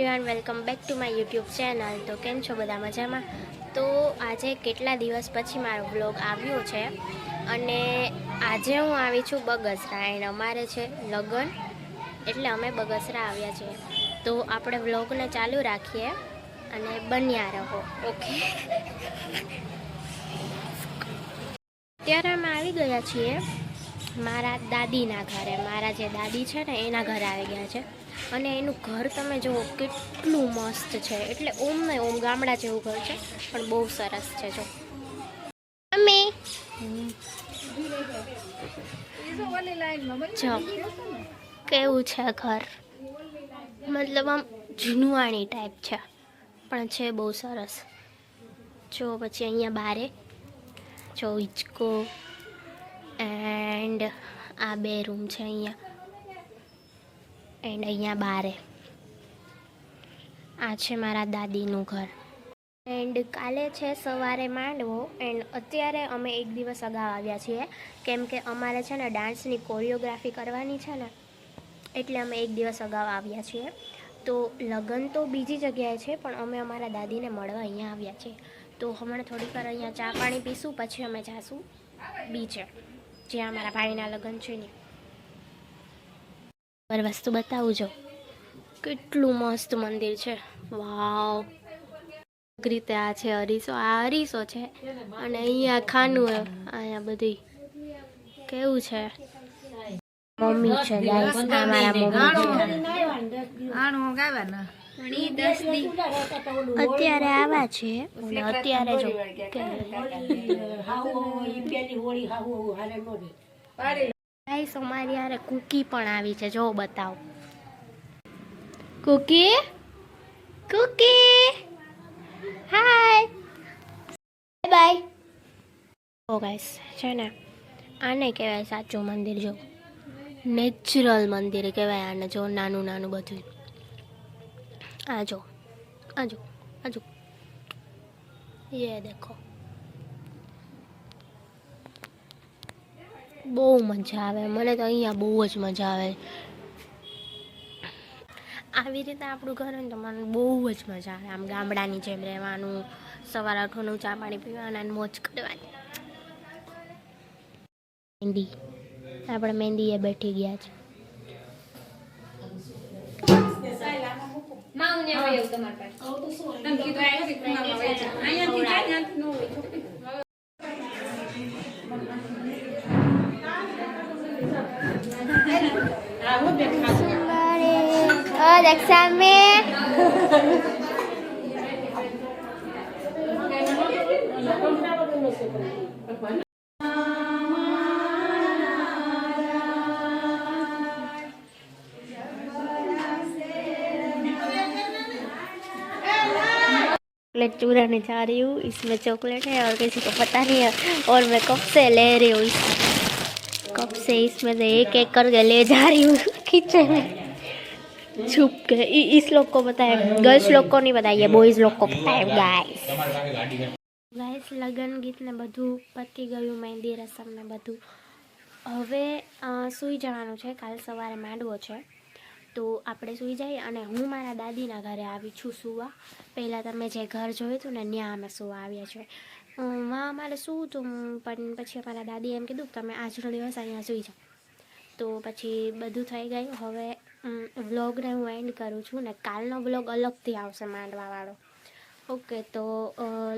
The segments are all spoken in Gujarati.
Everyone welcome back to my YouTube channel તો કેમ છો બધા મજામાં? તો આજે કેટલા દિવસ પછી મારો બ્લોગ આવ્યો છે? અને આજે હું આવી છું બગસરા. એન્ડ અમારે છે લગ્ન. એટલે અમે બગસરા આવ્યા છીએ. તો આપણે વ્લોગને ચાલુ રાખીએ અને બન્યા રહો. ઓકે અત્યારે અમે આવી ગયા છીએ મારા દાદીના ઘરે. મારા જે દાદી છે ને, એના ઘરે આવી ગયા છે. અને એનું ઘર તમે જુઓ, કેટલું મસ્ત છે. એટલે ઓમ ને ઓમ ગામડા જેવું ઘર છે, પણ બહુ સરસ છે, જો. અમે કેવું છે ઘર? મતલબ આમ જૂનવાણી ટાઈપ છે, પણ છે બહુ સરસ. જો, પછી અહીંયા બારે, જો ઇચકો એન્ડ આ બે રૂમ છે અહીંયા. એન્ડ અહીંયા બારે. આ છે મારા દાદીનું ઘર. એન્ડ કાલે છે સવારે માંડવો, એન્ડ અત્યારે અમે એક દિવસ અગાઉ આવ્યા છીએ. કેમ કે અમારે છે ને ડાન્સની કોરિયોગ્રાફી કરવાની છે ને, એટલે અમે એક દિવસ અગાઉ આવ્યા છીએ. તો લગ્ન તો બીજી જગ્યાએ છે, પણ અમે અમારા દાદીને મળવા અહીંયા આવ્યા છીએ. તો હમણાં થોડીક વાર અહીંયા ચા પાણી પીશું, પછી અમે જાશું બીચે, જ્યાં અમારા ભાઈના લગ્ન છે ને. પર વસ્તુ બતાવું જો. કેટલું મસ્ત મંદિર છે. વાવ. રીતે આ છે અરીસો. આ અરીસો છે. અને અહીંયા ખાનું અહીંયા બધી. કેવું છે? મમ્મી છે ગાઈસ આ મારા મમ્મી અત્યારે આવા છે. અત્યારે જો. ગાઈસ અમારી યારે કુકી પણ આવી છે. જો બતાવો. Cookie? Cookie. Hi. Bye. Oh guys છે ને આને કહેવાય સાચું મંદિર જો. નેચરલ મંદિર કહેવાય આને જો નાનું નાનું બધું. આ જો આ જો આ જો. યે દેખો. બહુ મજા આવે. મને તો અહીંયા બહુ જ મજા આવે. આવી રીતે આપણું ઘર હોય ને તો મને બહુ જ મજા આવે. આમ ગામડાની જેમ રહેવાનું સવારે ઉઠવાનું ચા પાણી પીવાના અને મોજ કરવાની. મહેંદી. આપણે મહેંદીએ બેઠી ગયા છે. और रक्षा में चॉकलेट चूराने जा रही हूँ इसमें चॉकलेट है और किसी को पता नहीं है और मैं कब से ले रही हूँ इसको कब से इसमें से एक एक करके ले जा रही हूँ खींचे में छुप के इ- इस लोग को पता है गर्ल्स लोग को नहीं पता ये बॉयज लोग को पता है गाइस ગાઈસ લગ્ન ગીત ને બધું પતી ગયું મહેંદી રસમ ને બધું હવે અ, સૂઈ જવાનું છે કાલ સવારે માંડવો છે તો આપણે સૂઈ જઈએ અને હું મારા દાદીના ઘરે આવી છું સુવા પહેલાં તમે જે ઘર જોયું હતું ને ત્યાં અમે સુવા આવ્યા છે માં અમારે શું હતું? પણ પછી અમારા દાદીએ એમ કીધું તમે આજનો દિવસ અહીંયા સુઈ જાઓ. તો પછી બધું થઈ ગયું. હવે વ્લોગને હું એન્ડ કરું છું ને કાલનો વ્લોગ અલગથી આવશે માંડવાવાળો. ઓકે, તો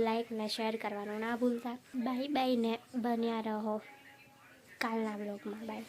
લાઈક ને શેર કરવાનું ના ભૂલતા. બાય બાય ને બન્યા રહો. કાલના બ્લોગમાં બાય